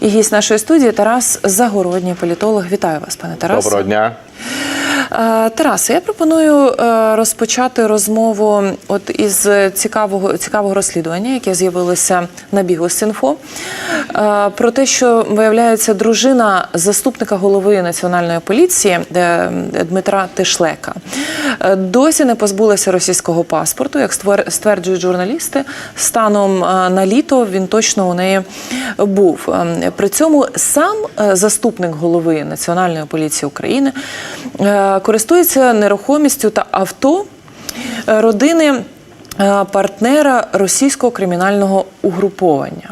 І гість нашої студії Тарас Загородній, політолог. Вітаю вас, пане Тарасе. Доброго дня. Е, Тарасе, я пропоную е, розпочати розмову от із цікавого цікавого розслідування, яке з'явилося на Бігус.Інфо, е, про те, що виявляється дружина заступника голови національної поліції Дмитра Тишлека досі не позбулася російського паспорту, як стверджують журналісти. Станом на літо він точно у неї був. При цьому сам заступник голови Національної поліції України е, користується нерухомістю та авто е, родини е, партнера російського кримінального угруповання.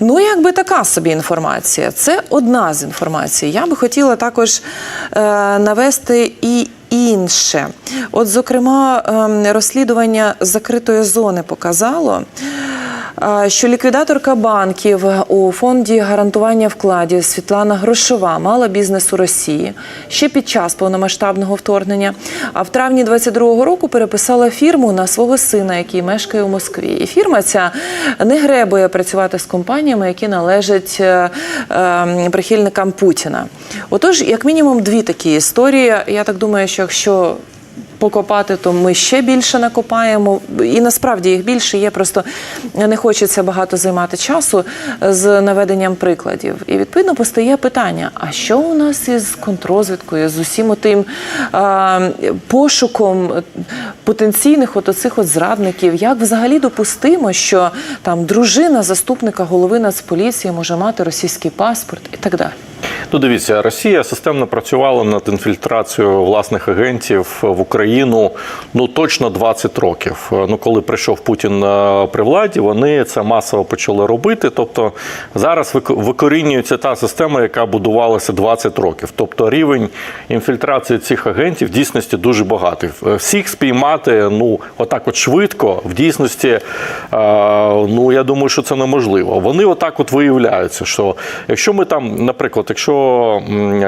Ну, якби така собі інформація. Це одна з інформацій. Я би хотіла також е, навести і інше. От, зокрема, ем, розслідування закритої зони показало. Що ліквідаторка банків у фонді гарантування вкладів Світлана Грошова мала бізнес у Росії ще під час повномасштабного вторгнення. А в травні 22-го року переписала фірму на свого сина, який мешкає у Москві. І фірма ця не гребує працювати з компаніями, які належать е, е, прихильникам Путіна. Отож, як мінімум, дві такі історії. Я так думаю, що якщо покопати, то ми ще більше накопаємо. І насправді їх більше є. Просто не хочеться багато займати часу з наведенням прикладів. І відповідно постає питання: а що у нас із контрозвідкою, з усім тим пошуком потенційних от оцих от зрадників? Як взагалі допустимо, що там дружина заступника голови Нацполіції може мати російський паспорт і так далі? Ну, дивіться, Росія системно працювала над інфільтрацією власних агентів в Україну ну точно 20 років. Ну, коли прийшов Путін е, при владі, вони це масово почали робити. Тобто зараз викорінюється та система, яка будувалася 20 років. Тобто рівень інфільтрації цих агентів в дійсності дуже багатий. Всіх спіймати ну отак, от швидко, в дійсності, е, ну я думаю, що це неможливо. Вони отак от виявляються, що якщо ми там, наприклад, якщо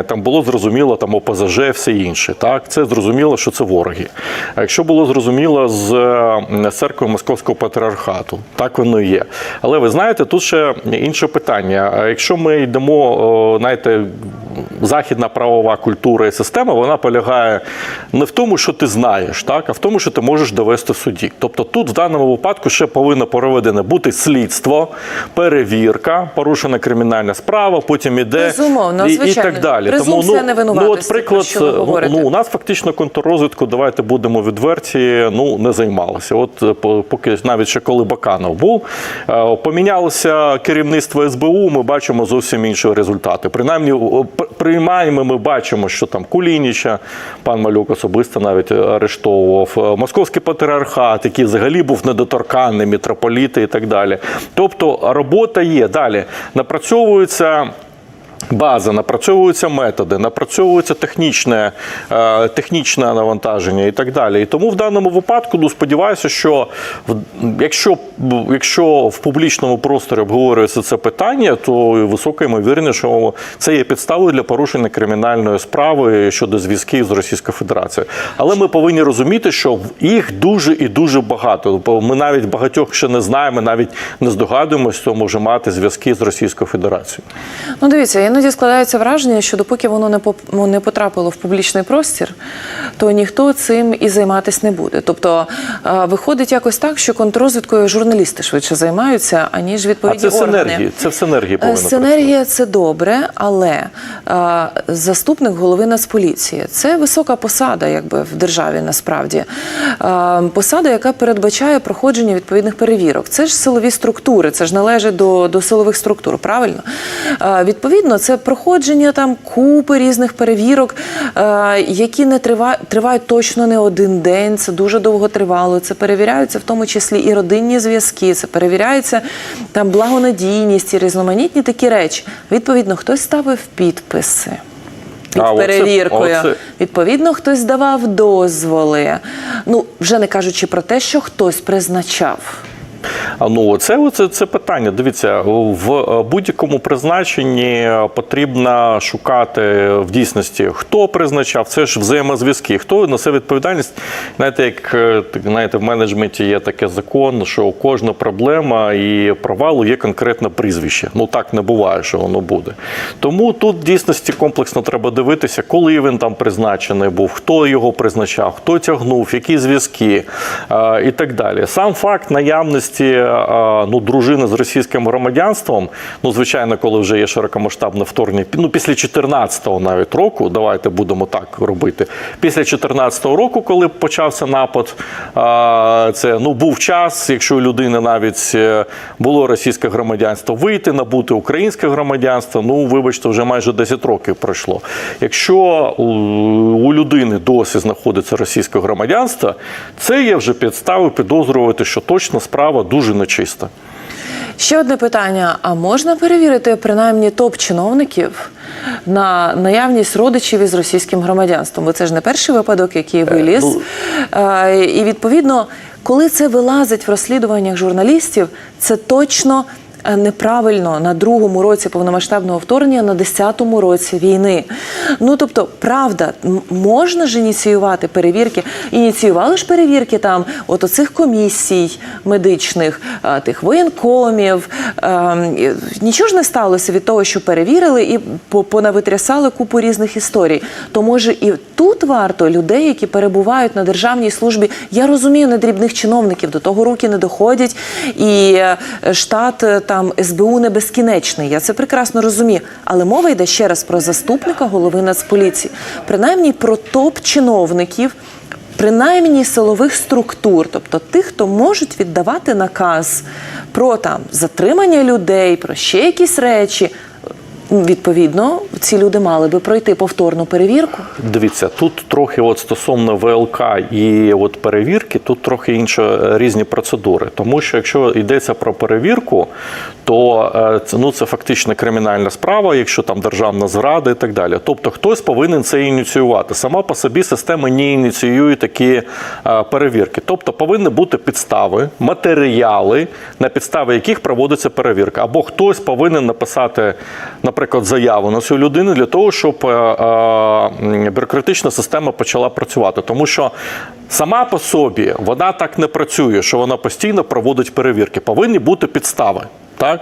там було зрозуміло там ОПЗЖ, все інше, так це зрозуміло, що це вороги. А якщо було зрозуміло з м, церкви Московського патріархату, так воно і є. Але ви знаєте, тут ще інше питання. А Якщо ми йдемо, знаєте, західна правова культура і система, вона полягає не в тому, що ти знаєш, так, а в тому, що ти можеш довести в суді. Тобто тут в даному випадку ще повинно проведене бути слідство, перевірка, порушена кримінальна справа, потім іде Безумовно, і, і так далі. Презумпція ну, ну от приклад, ви ну, ну, у нас фактично контррозвідку, давайте будемо відверті, ну не займалися. От е, по- поки навіть ще коли Баканов був, е, помінялося керівництво СБУ. Ми бачимо зовсім інші результати. Принаймні, о, п- ми бачимо, що там Кулініча, пан Малюк особисто навіть арештовував, е, московський патріархат, який взагалі був недоторканний, мітрополіти і так далі. Тобто робота є далі. Напрацьовується. База, напрацьовуються методи, напрацьовується технічне, е, технічне навантаження і так далі. І тому в даному випадку ну, сподіваюся, що в- якщо, якщо в публічному просторі обговорюється це питання, то висока ймовірність, що це є підставою для порушення кримінальної справи щодо зв'язків з Російською Федерацією. Але ми повинні розуміти, що їх дуже і дуже багато. Ми навіть багатьох ще не знаємо, навіть не здогадуємося, хто може мати зв'язки з Російською Федерацією. Ну, дивіться, іноді складається враження, що допоки воно не ну, не потрапило в публічний простір, то ніхто цим і займатися не буде. Тобто е, виходить якось так, що контррозвідкою журналісти швидше займаються, аніж А відповідні це органи. синергії. Це в синергії Е, повинно Синергія це добре, але е, заступник голови Нацполіції це висока посада, якби в державі насправді. Посада, яка передбачає проходження відповідних перевірок. Це ж силові структури, це ж належить до, до силових структур, правильно? Відповідно, це проходження там купи різних перевірок, е, які не тривають, тривають точно не один день. Це дуже довго тривало. Це перевіряються в тому числі і родинні зв'язки, це перевіряється там благонадійність і різноманітні такі речі. Відповідно, хтось ставив підписи. Під А, оце- перевіркою. оце- Відповідно, хтось давав дозволи. Ну, вже не кажучи про те, що хтось призначав. Ну, це, це, це питання. Дивіться, в е, будь-якому призначенні потрібно шукати в дійсності, хто призначав, це ж взаємозв'язки, хто несе відповідальність. Знаєте, як е, знаєте, в менеджменті є таке закон, що кожна проблема і провалу є конкретне прізвище. Ну так не буває, що воно буде. Тому тут в дійсності комплексно треба дивитися, коли він там призначений був, хто його призначав, хто тягнув, які зв'язки е, і так далі. Сам факт наявності е, ну, дружини з російським громадянством, ну звичайно, коли вже є широкомасштабне вторгнення, ну після 14-го навіть року, давайте будемо так робити. Після 14-го року, коли почався напад, е, це ну був час, якщо у людини навіть е, було російське громадянство, вийти, набути українське громадянство. Ну, вибачте, вже майже 10 років пройшло. Якщо у людини досі знаходиться російське громадянство, це є вже підстави підозрювати, що точно справа дуже нечиста. Ще одне питання: а можна перевірити принаймні топ-чиновників на наявність родичів із російським громадянством? Бо це ж не перший випадок, який виліз. ну- Е, І відповідно, коли це вилазить в розслідуваннях журналістів, це точно. Е, Неправильно на другому році повномасштабного вторгнення, на десятому році війни. Ну тобто, правда, можна ж ініціювати перевірки. Ініціювали ж перевірки там, от оцих комісій медичних, е, тих воєнкомів. Ем, Нічого ж не сталося від того, що перевірили і по- понавитрясали купу різних історій. То може і тут варто людей, які перебувають на державній службі. Я розумію, не дрібних чиновників, до того руки не доходять, і е, штат там СБУ не безкінечний. Я це прекрасно розумію. Але мова йде ще раз про заступника голови Нацполіції, принаймні про топ-чиновників. Принаймні силових структур, тобто тих, хто можуть віддавати наказ про там затримання людей, про ще якісь речі. Відповідно, ці люди мали би пройти повторну перевірку. Дивіться, тут трохи от стосовно ВЛК і от перевірки, тут трохи інші е, різні процедури. Тому що якщо йдеться про перевірку, то е, ну це фактично кримінальна справа, якщо там державна зрада і так далі. Тобто хтось повинен це ініціювати. Сама по собі система не ініціює такі е, перевірки. Тобто повинні бути підстави, матеріали, на підставі яких проводиться перевірка. Або хтось повинен написати, наприклад, заяву на цю людину для того, щоб е, е, бюрократична система почала працювати. Тому що сама по собі вона так не працює, що вона постійно проводить перевірки. Повинні бути підстави. Так,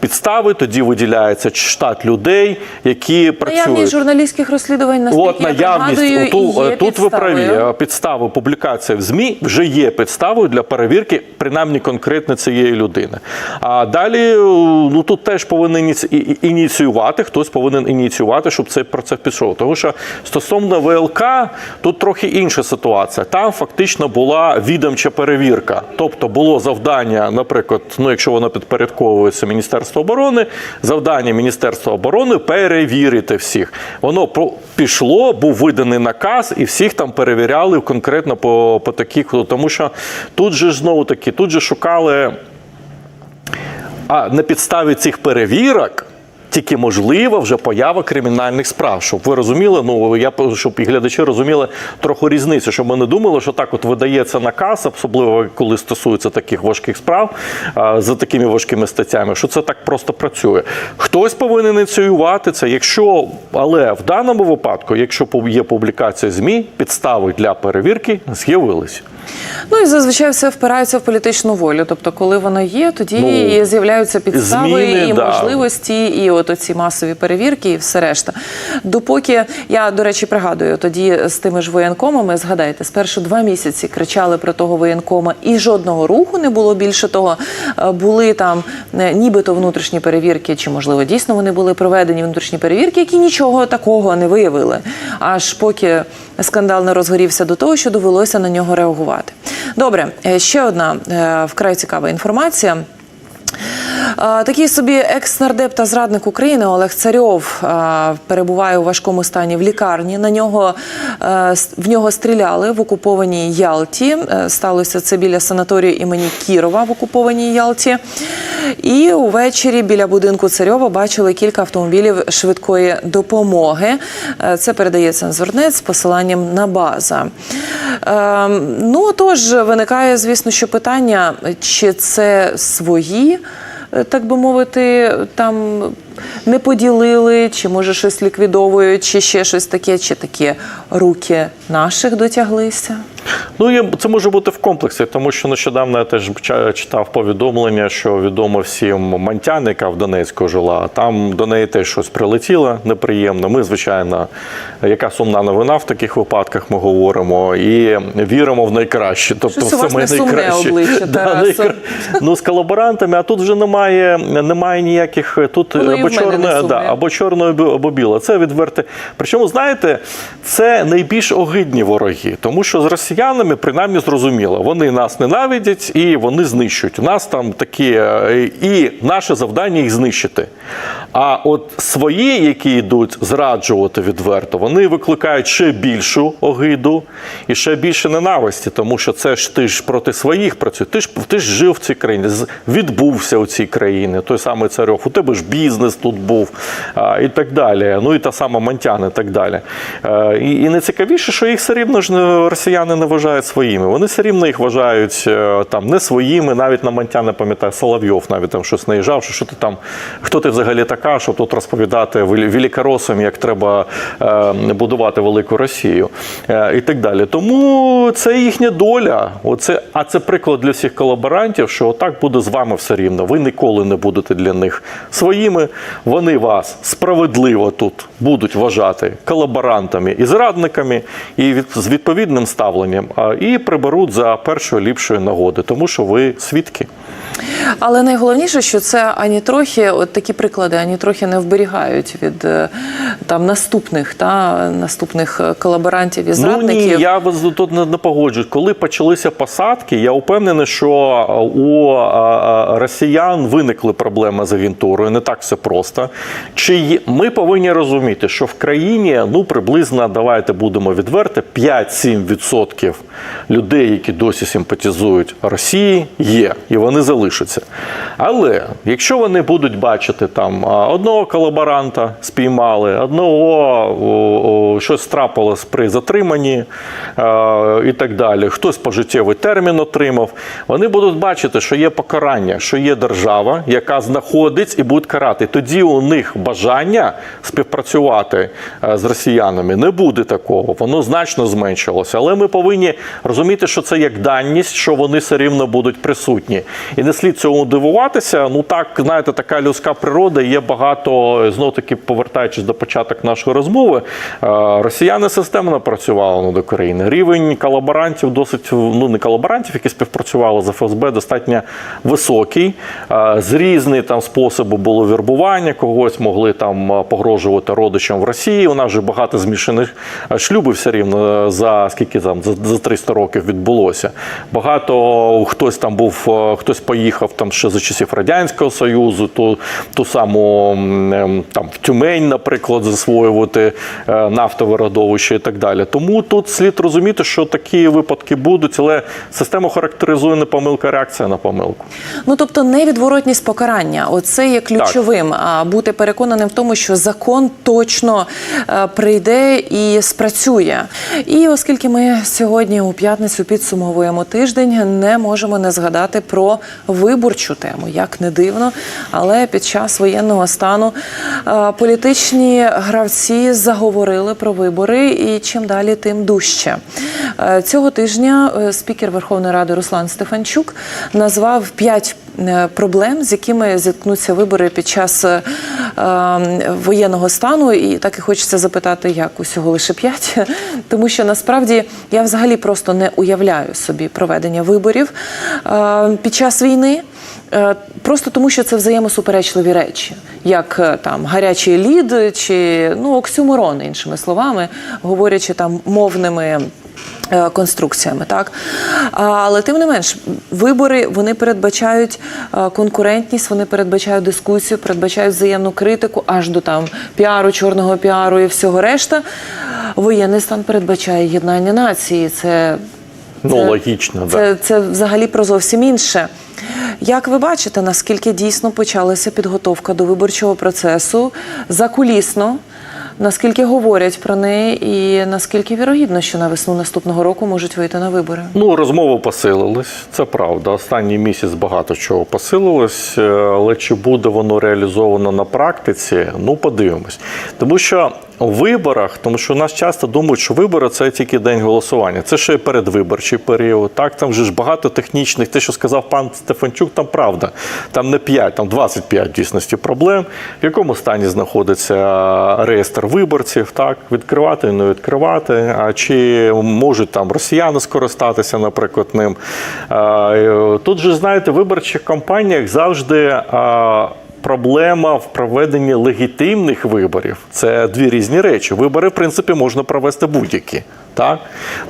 підстави тоді виділяється штат людей, які працюють. Наявність журналістських розслідувань наскільки От я пригадую, оту- є тут ви праві. е, Підстави публікація в ЗМІ вже є підставою для перевірки, принаймні конкретно цієї людини. А далі е, ну тут теж повинен ініціювати, хтось повинен ініціювати, щоб цей процес пішов. Тому що стосовно ВЛК, тут трохи інша ситуація. Там фактично була відомча перевірка. Тобто було завдання, наприклад, ну якщо воно підпорядковується Міністерство оборони, завдання Міністерства оборони перевірити всіх. Воно пішло, був виданий наказ, і всіх там перевіряли конкретно по, по таких. Тому що тут же знову таки, тут же шукали. А на підставі цих перевірок тільки можлива вже поява кримінальних справ. Щоб ви розуміли, ну я щоб і глядачі розуміли трохи різницю, щоб ми не думали, що так от видається наказ, особливо коли стосується таких важких справ за такими важкими статтями, що це так просто працює. Хтось повинен ініціювати це, якщо, але в даному випадку, якщо є публікація ЗМІ, підстави для перевірки з'явилися. Ну і зазвичай все впирається в політичну волю. Тобто, коли вона є, тоді Ну, з'являються підстави зміни, і да. можливості, і от оці масові перевірки, і все решта. Допоки я, до речі, пригадую, тоді з тими ж воєнкомами, згадайте, спершу два місяці кричали про того воєнкома, і жодного руху не було. Більше того, е, були там е, нібито внутрішні перевірки, чи можливо дійсно вони були проведені внутрішні перевірки, які нічого такого не виявили. Аж поки скандал не розгорівся до того, що довелося на нього реагувати. Добре, е, ще одна е, вкрай цікава інформація. Такий собі екс-нардеп та зрадник України Олег Царьов перебуває у важкому стані в лікарні. На нього е, в нього стріляли в окупованій Ялті. Е, Сталося це біля санаторію імені Кірова в окупованій Ялті. І увечері біля будинку Царьова бачили кілька автомобілів швидкої допомоги. Е, Це передає цензурнет з посиланням на база. Ну тож виникає, звісно, що питання, чи це свої, так би мовити, там не поділили, чи може щось ліквідовують, чи ще щось таке, чи такі руки наших дотяглися. Ну, це може бути в комплексі, тому що нещодавно я теж читав повідомлення, що відомо всім Монтян, яка в Донецьку жила. Там до неї теж щось прилетіло неприємно. Ми, звичайно, яка сумна новина в таких випадках ми говоримо і віримо в найкраще. Тобто, Щось у вас саме не сумне найкраще. обличчя, Тарасу. найкра- Ну, з колаборантами, а тут вже немає, немає ніяких тут Воно або чорне, да, або чорне, або або біле. Це відверте. Причому, знаєте, це найбільш огидні вороги, тому що з росіянами принаймні зрозуміло, вони нас ненавидять і вони знищують. У нас там такі, е, і наше завдання їх знищити. А от свої, які йдуть зраджувати відверто, вони викликають ще більшу огиду і ще більше ненависті, тому що це ж ти ж проти своїх працює. Ти ж ти ж жив в цій країні, відбувся у цій країні. Той самий царьов, у тебе ж бізнес тут був а, і так далі. Ну і та сама Монтян, і так далі. Е, І, і найцікавіше, що їх все рівно ж росіяни не вважають своїми. Вони все рівно їх вважають е, там не своїми. Навіть на Монтяна пам'ятаю, Соловйов навіть там щось наїжджав, що, що ти там, хто ти взагалі така, щоб тут розповідати великоросам, як треба е, будувати велику Росію е, і так далі. Тому це їхня доля. Оце, а це приклад для всіх колаборантів, що отак буде з вами все рівно. Ви ніколи не будете для них своїми. Вони вас справедливо тут будуть вважати колаборантами і зрадниками, і від, з відповідним ставленням, і приберуть за першої ліпшої нагоди, тому що ви свідки. Але найголовніше, що це ані трохи, от такі приклади, ані трохи не вберігають від е, там наступних та наступних е, колаборантів і Ну зрадників. ні, я вас тут не, погоджуюсь. Коли почалися посадки, я впевнений, що у а, а, росіян виникли проблеми з агентурою. Не так все просто. Чи ми повинні розуміти, що в країні ну приблизно давайте будемо відверти 5-7% людей, які досі симпатізують Росії, є і вони залишаться. Але якщо вони будуть бачити там одного колаборанта спіймали, одного щось трапилось при затриманні і так далі, хтось пожиттєвий термін отримав, вони будуть бачити, що є покарання, що є держава, яка знаходить і буде карати. Тоді у них бажання співпрацювати е, з росіянами не буде такого, воно значно зменшилося. Але ми повинні розуміти, що це як даність, що вони все рівно будуть присутні. І не слід цьому дивуватися. Ну так, знаєте, така людська природа. Є багато знов таки повертаючись до початок нашої розмови. е, Росіяни системно працювали над Україною. Рівень колаборантів досить ну не колаборантів, які співпрацювали з ФСБ, достатньо високий. Е, З різних там способів було вірбування, когось могли там е, погрожувати родичам в Росії. У нас вже багато змішаних е, шлюбів все рівно е, за скільки там за, за 300 років відбулося. Багато хтось там був, е, хтось поїхав там ще за часів радянського союзу, ту, ту саму ем, там в Тюмень, наприклад, засвоювати е, нафтове родовище і так далі. Тому тут слід розуміти, що такі випадки будуть, але систему характеризує не помилка, а реакція на помилку. Ну тобто невідворотність покарання, оце є ключовим. А бути переконаним в тому, що закон точно е, прийде і спрацює. І оскільки ми сьогодні у п'ятницю підсумовуємо тиждень, не можемо не згадати про виборчу тему, як не дивно. Але під час воєнного стану е, політичні гравці заговорили про вибори, і чим далі, тим дужче. Е, Цього тижня е, спікер Верховної Ради Руслан Стефанчук назвав п'ять проблем, з якими зіткнуться вибори під час е, е, воєнного стану. І так і хочеться запитати, як усього лише п'ять, тому що насправді я взагалі просто не уявляю собі проведення виборів е, під час війни. Е, Просто тому, що це взаємосуперечливі речі, як е, там гарячий лід чи ну оксюморон, іншими словами, говорячи там мовними е, Конструкціями, так але тим не менш, вибори вони передбачають конкурентність, вони передбачають дискусію, передбачають взаємну критику аж до там піару, чорного піару і всього решта. Воєнний стан передбачає єднання нації. Це Ну, Це- логічно, да. це, це взагалі про зовсім інше. Як ви бачите, наскільки дійсно почалася підготовка до виборчого процесу закулісно? Наскільки говорять про неї, і наскільки вірогідно, що на весну наступного року можуть вийти на вибори? Ну, розмови посилились, це правда. Останній місяць багато чого посилилось, е, але чи буде воно реалізовано на практиці? Ну, подивимось. Тому що виборах, тому що нас часто думають, що вибори це тільки день голосування. Це ще передвиборчий період. Так, там вже ж багато технічних. Те, що сказав пан Стефанчук, там правда. Там не 5, там 25 в дійсності проблем. В якому стані знаходиться реєстр виборців, так, відкривати, не відкривати, а чи можуть там росіяни скористатися, наприклад, ним. Тут же, знаєте, виборчих кампаніях завжди. Проблема в проведенні легітимних виборів це дві різні речі. Вибори, в принципі, можна провести будь-які. Так?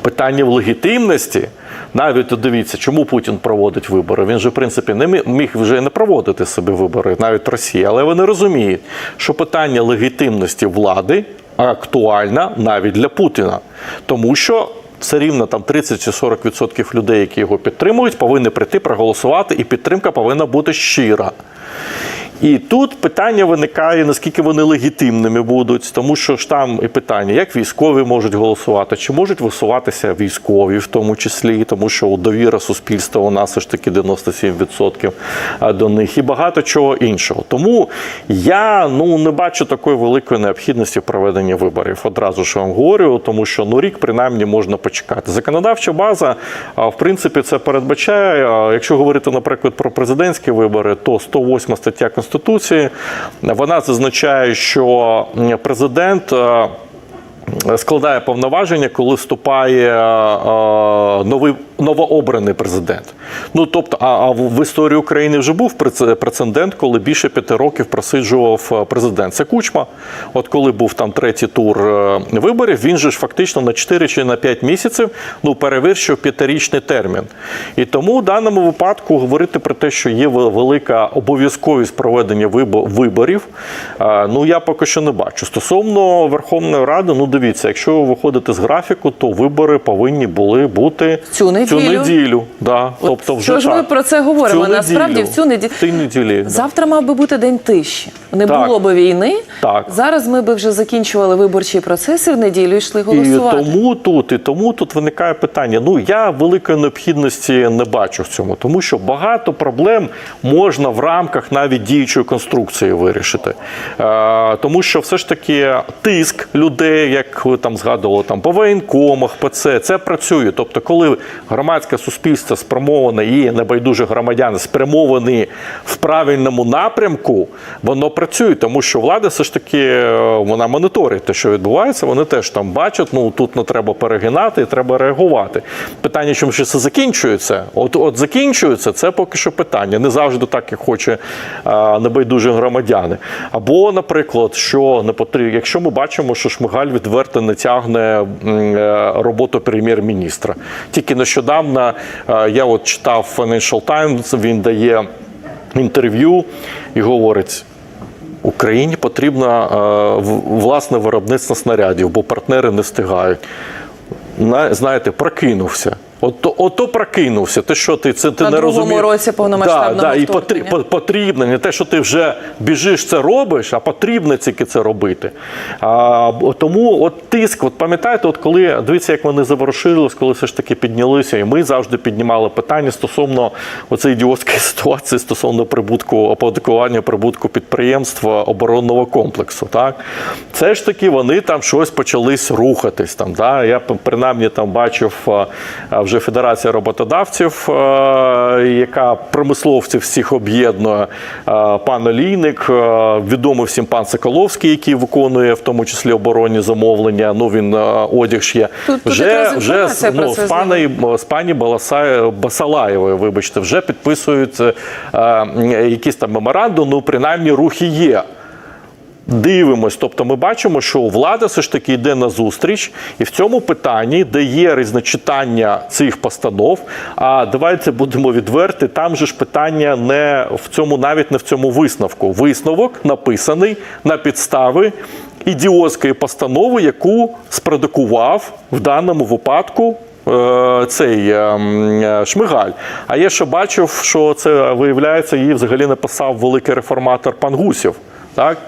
Питання в легітимності. Навіть дивіться, чому Путін проводить вибори. Він же, в принципі, не міг вже не проводити собі вибори, навіть Росія, але вони розуміють, що питання легітимності влади актуальне навіть для Путіна. Тому що все рівно там 30 чи 40% людей, які його підтримують, повинні прийти проголосувати, і підтримка повинна бути щира. І тут питання виникає, наскільки вони легітимними будуть, тому що ж там і питання, як військові можуть голосувати, чи можуть висуватися військові, в тому числі, тому що довіра суспільства у нас ж таки 97% до них, і багато чого іншого. Тому я ну не бачу такої великої необхідності в проведенні виборів. Одразу ж вам говорю, тому що ну рік принаймні можна почекати. Законодавча база, в принципі, це передбачає. Якщо говорити, наприклад, про президентські вибори, то 108 стаття Конституції вона зазначає, що президент. Е, Складає повноваження, коли вступає е, новий новообраний президент. Ну тобто, а, а в історії України вже був прецедент, коли більше п'яти років просиджував е, президент. Це Кучма. От коли був там третій тур е, виборів, він же ж фактично на 4 чи на 5 місяців ну перевищив п'ятирічний термін. І тому в даному випадку говорити про те, що є велика обов'язковість проведення виборів, е, ну я поки що не бачу. Стосовно Верховної Ради, ну дивіться, якщо ви виходите з графіку, то вибори повинні були бути Цю неділю. Цю неділю да. тобто вже що ж ми так. про це говоримо? Цю Насправді неділю. в цю неділю Ті неділі. да. завтра мав би бути день тиші. Не Так. було би війни. Так. Зараз ми би вже закінчували виборчі процеси в неділю і йшли І голосувати. тому тут, і тому тут виникає питання. Ну я великої необхідності не бачу в цьому, тому що багато проблем можна в рамках навіть діючої конструкції вирішити. Е, тому що все ж таки тиск людей, як ви там згадували, там по воєнкомах, ПЦ, це працює. Тобто, коли громадське суспільство спрямоване і небайдужі громадяни спрямовані в правильному напрямку, воно працює, тому що влада все ж таки е, вона моніторить те, що відбувається. Вони теж там бачать, ну тут не треба перегинати, треба реагувати. Питання, чому ще це закінчується? От от закінчується, це поки що питання. Не завжди так, як хоче а, небайдужі громадяни. Або, наприклад, що не потрібно, якщо ми бачимо, що Шмигаль відверто не тягне е, роботу прем'єр-міністра. Тільки нещодавно е, я от читав Financial Times, він дає інтерв'ю і говорить. Україні потрібно е, власне виробництво снарядів, бо партнери не встигають. Знаєте, прокинувся. Ото, ото прокинувся. Ти що ти це ти На не другому розумієш? році повномасштабного да, да, і вторгнення. потрі- потрібно не те, що ти вже біжиш, це робиш, а потрібно тільки це робити. А, тому от тиск, от пам'ятаєте, от коли дивіться, як вони заворушились, коли все ж таки піднялися, і ми завжди піднімали питання стосовно оцеї ідіотської ситуації стосовно прибутку оподаткування прибутку підприємства оборонного комплексу. Так це ж таки вони там щось почались рухатись. Там да я принаймні там бачив а, вже Федерація роботодавців, яка промисловців всіх об'єднує. Пан Олійник, а, відомий всім пан Соколовський, який виконує в тому числі оборонні замовлення. Ну він одяг є. Тут- тут вже якраз вже ну, з пани з пані Баласай- Басалаєвою, вибачте, вже підписують е, якісь там меморандум, ну принаймні рухи є. Дивимось. Тобто ми бачимо, що влада все ж таки йде на зустріч, і в цьому питанні, де є різночитання цих постанов. А давайте будемо відверти, там же ж питання не в цьому, навіть не в цьому висновку. Висновок написаний на підстави ідіотської постанови, яку спродукував в даному випадку. е, Цей е, е, Шмигаль. А я ще бачив, що це виявляється, її взагалі написав великий реформатор пан Гусєв, так?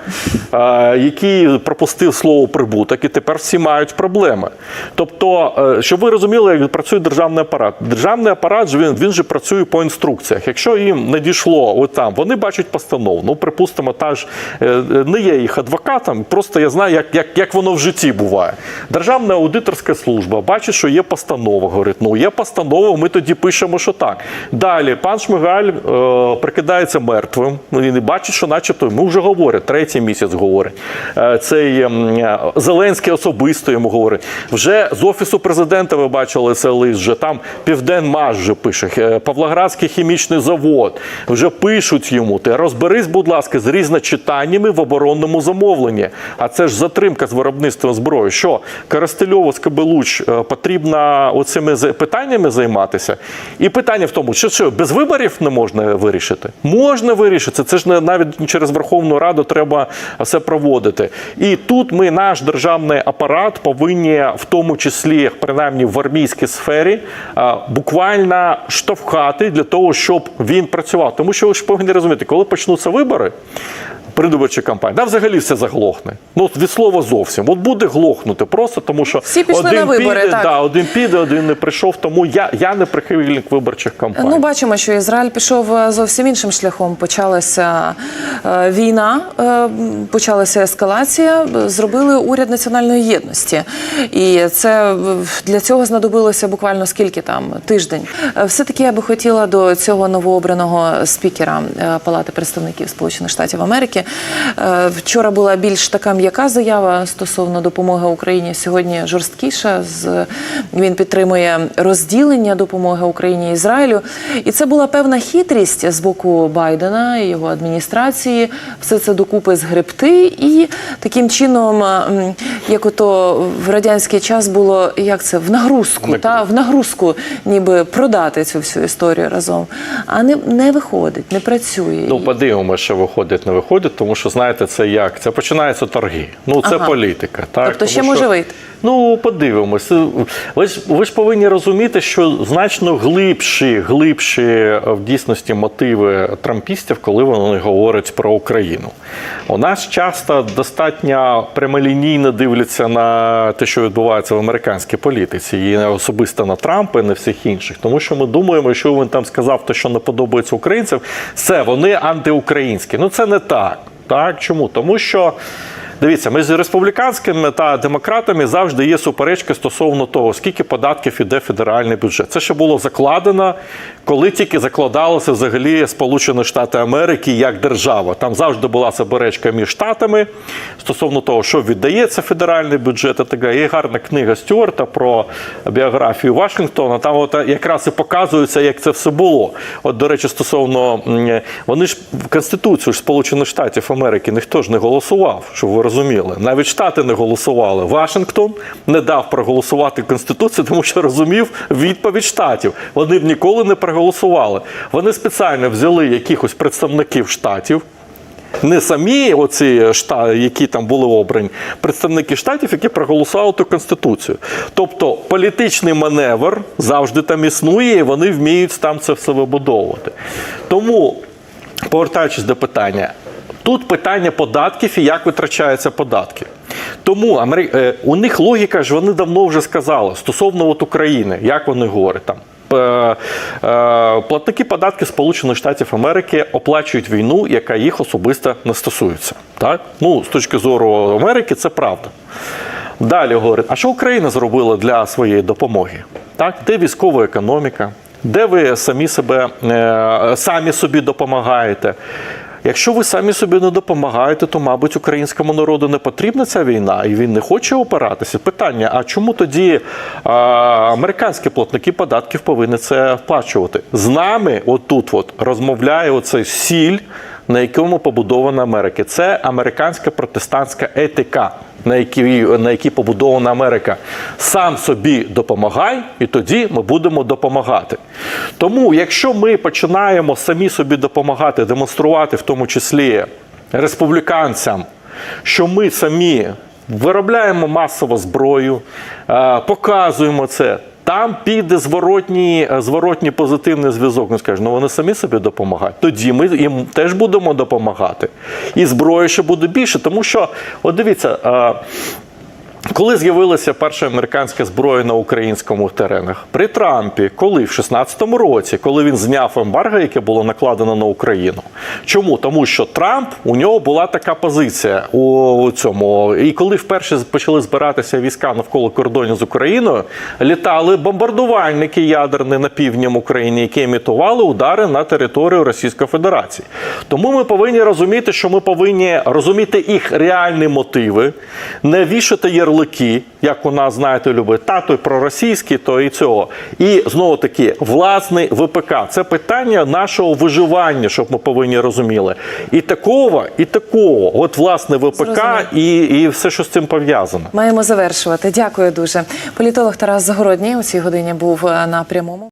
Який пропустив слово прибуток, і тепер всі мають проблеми. Тобто, е, щоб ви розуміли, як працює державний апарат. Державний апарат він, він же працює по інструкціях. Якщо їм надійшло от там, вони бачать постанову. Ну, припустимо, та ж е, е, не є їх адвокатом, просто я знаю, як, як, як воно в житті буває. Державна аудиторська служба бачить, що є постанова. Говорить, ну є постанова, ми тоді пишемо, що так. Далі пан Шмигаль е, прикидається мертвим. Ну, Він і бачить, що начебто ми вже говорять, третій місяць говорить. Е, Цей ем, е, Зеленський особисто йому говорить. Вже з офісу президента ви бачили це лист. Вже там Південмаш вже пише, е, Павлоградський хімічний завод. Вже пишуть йому. Ти розберись, будь ласка, з різночитаннями в оборонному замовленні. А це ж затримка з виробництвом зброї. Що Коростельову Скабелуч потрібно оцими питаннями займатися? І питання в тому, що, що без виборів не можна вирішити? Можна вирішити. Це ж навіть через Верховну Раду треба все проводити. І тут ми, наш державний апарат, повинні в тому числі, принаймні в армійській сфері, е, буквально штовхати для того, щоб він працював. Тому що ви ж повинні розуміти, коли почнуться вибори. Передвиборча кампанія, да, взагалі все заглохне. Ну від слова зовсім. От буде глохнути просто, тому що Всі пішли один на вибори, піде, так. Да, один піде, один не прийшов. Тому я, я не прихильник виборчих кампаній. Ну, бачимо, що Ізраїль пішов е, зовсім іншим шляхом. Почалася е, війна, е, почалася ескалація. Зробили уряд національної єдності, і це е, для цього знадобилося буквально скільки там тиждень. Е, Все таки я би хотіла до цього новообраного спікера Палати представників Сполучених Штатів Америки. Е, Вчора була більш така м'яка заява стосовно допомоги Україні. Сьогодні жорсткіша. З він підтримує розділення допомоги Україні і Ізраїлю. І це була певна хитрість з боку Байдена і його адміністрації. Все це докупи згребти і таким чином, як ото в радянський час було як це в нагрузку, Нагрузку. та в нагрузку, ніби продати цю всю історію разом. А не, не виходить, не працює. Ну, подивимося, що виходить, не виходить, тому що знаєте, це як? Це починаються торги. Ну, це Ага. політика. Так? Тобто Тому ще що- може вийти? Ну, подивимося. Ви ж, ви ж повинні розуміти, що значно глибші, глибші е, в дійсності мотиви трампістів, коли вони говорять про Україну. У нас часто достатньо прямолінійно дивляться на те, що відбувається в американській політиці, і особисто на Трампа, і на всіх інших. Тому що ми думаємо, що він там сказав, те, що не подобається українцям, все, вони антиукраїнські. Ну це не так. Так, чому? Тому що. Дивіться, між республіканськими та демократами завжди є суперечки стосовно того, скільки податків іде федеральний бюджет. Це ще було закладено, коли тільки закладалося взагалі Сполучені Штати Америки як держава. Там завжди була суперечка між штатами стосовно того, що віддається федеральний бюджет. І так. Є гарна книга Стюарта про біографію Вашингтона. Там от якраз і показується, як це все було. От, до речі, стосовно вони ж в Конституцію Сполучених Штатів Америки ніхто ж не голосував, щоб ви розуміли. Навіть штати не голосували. Вашингтон не дав проголосувати Конституцію, тому що розумів відповідь штатів. Вони б ніколи не проголосували. Вони спеціально взяли якихось представників штатів. Не самі оці штати, які там були обрані, представники штатів, які проголосували ту конституцію. Тобто політичний маневр завжди там існує, і вони вміють там це все вибудовувати. Тому, повертаючись до питання, тут питання податків і як витрачаються податки. Тому е, у них логіка ж вони давно вже сказали стосовно от України, як вони говорять там. Е, е, Платники податків Сполучених Штатів Америки оплачують війну, яка їх особисто не стосується. Так? Ну, з точки зору Америки, це правда. Далі говорить, а що Україна зробила для своєї допомоги? Так? Де військова економіка? Де ви самі себе е, самі собі допомагаєте? Якщо ви самі собі не допомагаєте, то, мабуть, українському народу не потрібна ця війна, і він не хоче опиратися. Питання: а чому тоді а, американські платники податків повинні це вплачувати? З нами отут от розмовляє оцей сіль на якому побудована Америка. Це американська протестантська етика, на якій, на якій побудована Америка. Сам собі допомагай, і тоді ми будемо допомагати. Тому, якщо ми починаємо самі собі допомагати, демонструвати, в тому числі республіканцям, що ми самі виробляємо масово зброю, е, показуємо це. Там піде зворотній, е, зворотній позитивний зв'язок. Ну скажуть, ну вони самі собі допомагають. Тоді ми їм теж будемо допомагати. І зброї ще буде більше, тому що, от дивіться. Коли з'явилася перша американська зброя на українському теренах при Трампі, коли в 16-му році, коли він зняв ембарго, яке було накладено на Україну. Чому? Тому що Трамп у нього була така позиція у цьому. І коли вперше почали збиратися війська навколо кордонів з Україною, літали бомбардувальники ядерні на півднім України, які імітували удари на територію Російської Федерації. Тому ми повинні розуміти, що ми повинні розуміти їх реальні мотиви, не вішати ярлики, як у нас, знаєте, любить та той проросійський, то і цього. І знову таки, власний ВПК. Це питання нашого виживання, щоб ми повинні розуміли. І такого, і такого. От власне ВПК і, і все, що з цим пов'язано. Маємо завершувати. Дякую дуже. Політолог Тарас Загородній у цій годині був е, на прямому.